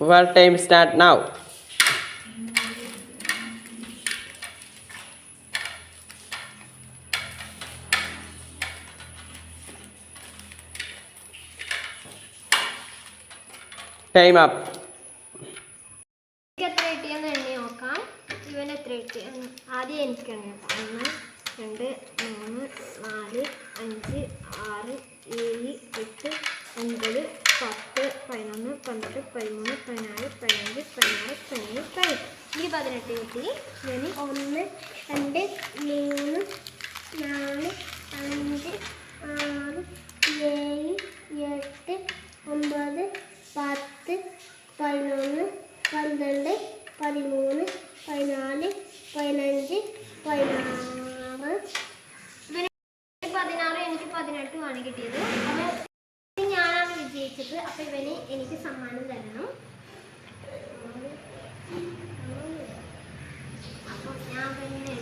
Your time start now. Up. എനിക്ക് എത്ര എത്ര ആദ്യം എനിക്ക് ഒന്ന് രണ്ട് മൂന്ന് നാല് അഞ്ച് ആറ് ഏഴ് എട്ട് ഒൻപത് പത്ത് പന്ത്രണ്ട് പതിമൂന്ന് പതിനാല് പതിനഞ്ച് പതിനാറ് പതിനേഴ് പതിനെട്ട് ഈ പതിനെട്ട് വീട്ടിൽ ഞാൻ ഒന്ന് രണ്ട് മൂന്ന് നാല് അഞ്ച് ആറ് ഏഴ് എട്ട് ഒമ്പത് പത്ത് പതിനൊന്ന് പന്ത്രണ്ട് പതിമൂന്ന് പതിനാല് പതിനഞ്ച് പതിനാറ്. പതിനാറ് എനിക്ക് പതിനെട്ടുമാണ് കിട്ടിയത്. അപ്പോൾ വെച്ചിട്ട് അപ്പം ഇവന് എനിക്ക് സമ്മാനം തരണം അപ്പം ഞാൻ പിന്നെ